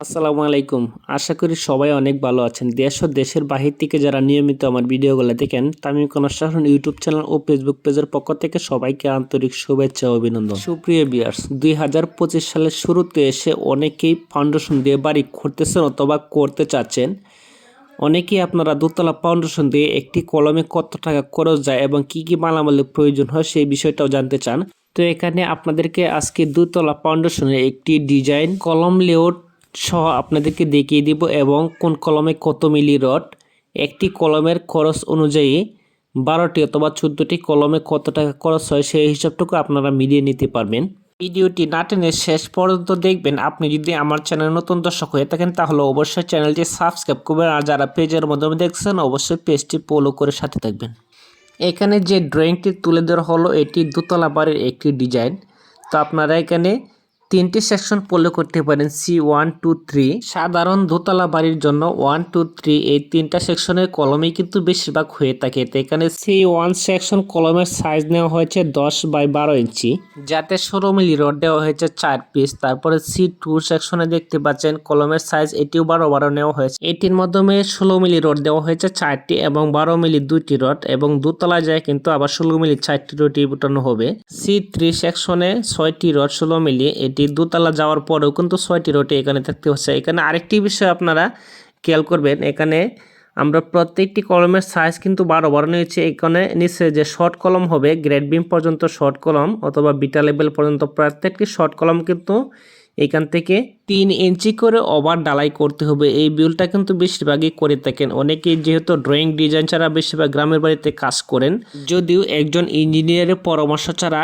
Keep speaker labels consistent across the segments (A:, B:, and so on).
A: আসসালামু আলাইকুম। আশা করি সবাই অনেক ভালো আছেন। দেশ ও দেশের বাহির থেকে যারা নিয়মিত আমার ভিডিওগুলো দেখেন, তামিম কনস্ট্রাকশন ইউটিউব চ্যানেল ও ফেসবুক পেজের পক্ষ থেকে সবাইকে আন্তরিক শুভেচ্ছা অভিনন্দন। সুপ্রিয় বিয়ার্স দুই হাজার পঁচিশ সালের শুরুতে এসে অনেকেই ফাউন্ডেশন দিয়ে বাড়ি করতেছেন অথবা করতে চাচ্ছেন। অনেকেই আপনারা দোতলা ফাউন্ডেশন দিয়ে একটি কলমে কত টাকা খরচ যায় এবং কি কি মালামালের প্রয়োজন হয় সেই বিষয়টাও জানতে চান। তো এখানে আপনাদেরকে আজকে দুতলা ফাউন্ডেশনের একটি ডিজাইন কলম লেআউট সহ আপনাদেরকে দেখিয়ে দিব এবং কোন কলমে কত মিলি রড, একটি কলমের খরচ অনুযায়ী বারোটি অথবা চোদ্দোটি কলমে কত টাকা খরচ হয় সেই হিসাবটুকু আপনারা মিলিয়ে নিতে পারবেন। ভিডিওটি না টেনে শেষ পর্যন্ত দেখবেন। আপনি যদি আমার চ্যানেল নতুন দর্শক হয়ে থাকেন, তাহলে অবশ্যই চ্যানেলটি সাবস্ক্রাইব করবেন আর যারা পেজের মাধ্যমে দেখছেন, অবশ্যই পেজটি ফলো করে সাথে থাকবেন। এখানে যে ড্রয়িংটি তুলে ধরা হলো, এটি দোতলা বাড়ির একটি ডিজাইন। তো আপনারা এখানে তিনটি সেকশন ফলো করতে পারেন সি ওয়ান টু থ্রি সাধারণ দোতলা বাড়ির জন্য ওয়ান টু থ্রি এই তিনটা সেকশনের কলমেই কিন্তু বেশিরভাগ হয়ে থাকে। তো এখানে সি ওয়ান সেকশন কলমের সাইজ নেওয়া হয়েছে দশ বাই বারো ইঞ্চি। যাতে ষোলো মিলি রড দেওয়া হয়েছে চার পিস তারপরে সি টু সেকশনে দেখতে পাচ্ছেন কলমের সাইজ এটিও বারো বারো নেওয়া হয়েছে। এটির মাধ্যমে ষোলো মিলি রড দেওয়া হয়েছে চারটি এবং বারো মিলি দুইটি রড এবং দোতলা যায় কিন্তু আবার ষোলো মিলি চারটি রডই উঠানো হবে। সি থ্রি সেকশনে ছয়টি রড ষোলো মিলি, এটি দোতলা যাওয়ার পরেও কিন্তু ছয়টি রডই এখানে থাকতে হচ্ছে। এখানে আরেকটি বিষয় আপনারা খেয়াল করবেন, এখানে আমরা প্রত্যেকটি কলমের সাইজ কিন্তু বারো বারো নিয়েছি। এখানে নিচে যে শর্ট কলম হবে গ্রেড বিম পর্যন্ত শর্ট কলম অথবা বিটা লেভেল পর্যন্ত প্রত্যেকটি শর্ট কলম কিন্তু এখান থেকে তিন ইঞ্চি করে ওভার ডালাই করতে হবে। এই বিলটা কিন্তু বেশিরভাগই করে থাকেন। অনেকেই যেহেতু ড্রয়িং ডিজাইন ছাড়া বেশিরভাগ গ্রামের বাড়িতে কাজ করেন, যদিও একজন ইঞ্জিনিয়ারের পরামর্শ ছাড়া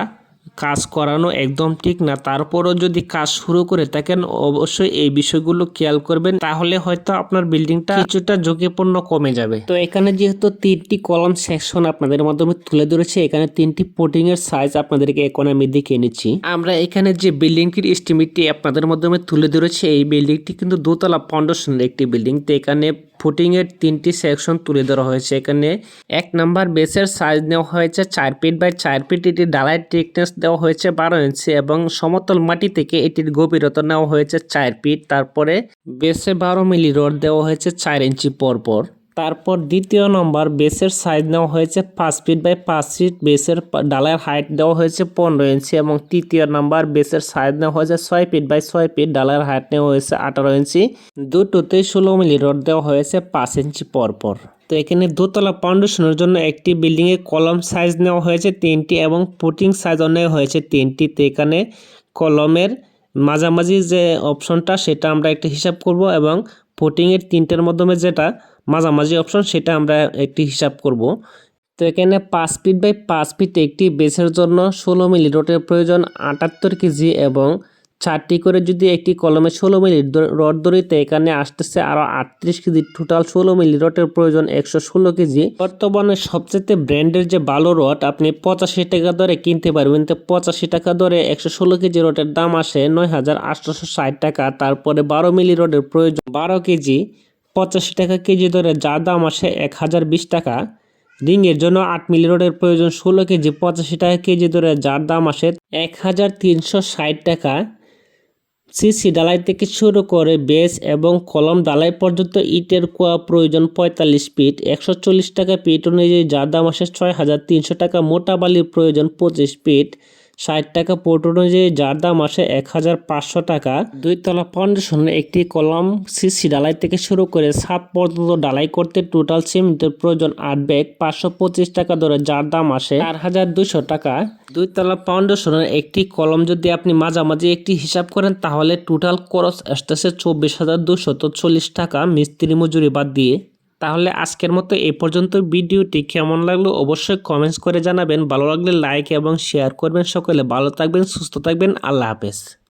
A: কাজ করানো একদম ঠিক না। তারপরও যদি কাজ শুরু করে থাকেন, অবশ্যই এই বিষয়গুলো খেয়াল করবেন। তাহলে হয়তো আপনার বিল্ডিংটা কিছুটা ঝুঁকিপূর্ণ কমে যাবে। তো এখানে যেহেতু তিনটি কলম সেকশন আপনাদের মাধ্যমে তুলে ধরেছে, এখানে তিনটি পোটিং এর সাইজ আপনাদেরকে এখন আমি দেখে নিচ্ছি। আমরা এখানে যে বিল্ডিংটির এস্টিমেটটি আপনাদের মাধ্যমে তুলে ধরেছে, এই বিল্ডিংটি কিন্তু দোতলা ফাউন্ডেশনের একটি বিল্ডিং। তো এখানে ফুটিং এর তিনটি সেকশন তুলে ধরা হয়েছে। এখানে এক নাম্বার বেসের সাইজ নেওয়া হয়েছে চার ফিট বাই চার ফিট এটি ডালাই টিকনেস দেওয়া হয়েছে বারো ইঞ্চি এবং সমতল মাটি থেকে এটির গভীরতা নেওয়া হয়েছে চার ফিট তারপরে বেসে বারো মিলি রড দেওয়া হয়েছে চার ইঞ্চি পর পর তারপর দ্বিতীয় নম্বর, বেসের সাইজ নেওয়া হয়েছে পাঁচ ফিট বাই পাঁচ ফিট বেসের ডালার হাইট দেওয়া হয়েছে পনেরো ইঞ্চি এবং তৃতীয় নাম্বার, বেসের সাইজ নেওয়া হয়েছে ছয় ফিট বাই ছয় ফিট ডালার হাইট নেওয়া হয়েছে আঠারো ইঞ্চি দুটোতে ষোলো মিলি রড দেওয়া হয়েছে পাঁচ ইঞ্চি পর পর তো এখানে দোতলা ফাউন্ডেশনের জন্য একটি বিল্ডিংয়ে কলম সাইজ নেওয়া হয়েছে তিনটি এবং পুটিং সাইজ নেওয়া হয়েছে তিনটি। তো এখানে কলমের মাঝামাঝি যে অপশনটা সেটা আমরা একটা হিসাব করব এবং পুটিংয়ের তিনটের মাধ্যমে যেটা মাঝামাঝি অপশন, সেটা আমরা একটি হিসাব করব। তো এখানে পাঁচ ফিট বাই পাঁচ ফিট একটি বেসের জন্য ষোলো মিলি, রডের প্রয়োজন আটাত্তর কেজি এবং চারটি করে যদি একটি কলমে ষোলো মিলি রড দড়িতে এখানে আসতেছে আরও আটত্রিশ কেজি, টোটাল ষোলো মিলি, রডের প্রয়োজন একশো ষোলো কেজি। বর্তমানে সবচেয়ে ব্র্যান্ডের যে ভালো রড, আপনি পঁচাশি টাকা দরে কিনতে পারবেন। তো পঁচাশি টাকা দরে একশো ষোলো কেজি রডের দাম আসে নয় হাজার আটশোশো ষাট টাকা, তারপরে বারো মিলি রডের প্রয়োজন বারো কেজি। পঁচাশি টাকা কেজি দরে যা দাম আসে এক হাজার বিশ টাকা। রিংয়ের জন্য আট মিলি রডের প্রয়োজন ষোলো কেজি পঁচাশি টাকা কেজি দরে যার দাম আসে এক হাজার তিনশো ষাট টাকা। সিসি ডালাই থেকে শুরু করে বেস এবং কলম ডালাই পর্যন্ত ইটের কোয়া প্রয়োজন পঁয়তাল্লিশ ফিট। একশো চল্লিশ টাকা ফিট অনুযায়ী যার দাম আসে ছয় হাজার তিনশো টাকা। মোটা বালির প্রয়োজন পঁচিশ ফিট। ষাট টাকা পোর্ট অনুযায়ী যার দাম আসে এক হাজার পাঁচশো টাকা। দুই তলা ফাউন্ডেশনের একটি কলম সিসি ডালাই থেকে শুরু করে সাত পর্যন্ত ডালাই করতে টোটাল সিমেন্টের প্রয়োজন আট ব্যাগ পাঁচশো পঁচিশ টাকা ধরে যার দাম আসে চার হাজার দুশো টাকা। দুই তলা ফাউন্ডেশনের একটি কলম যদি আপনি মাঝামাঝি একটি হিসাব করেন, তাহলে টোটাল খরচ আসতেছে চব্বিশ হাজার দুশত চল্লিশ টাকা মিস্ত্রি মজুরি বাদ দিয়ে। তাহলে আজকের মতো এই পর্যন্ত ভিডিওটি কেমন লাগল অবশ্যই কমেন্টস করে জানাবেন। ভালো লাগলে লাইক এবং শেয়ার করবেন সকলে। ভালো থাকবেন, সুস্থ থাকবেন। আল্লাহ হাফেজ।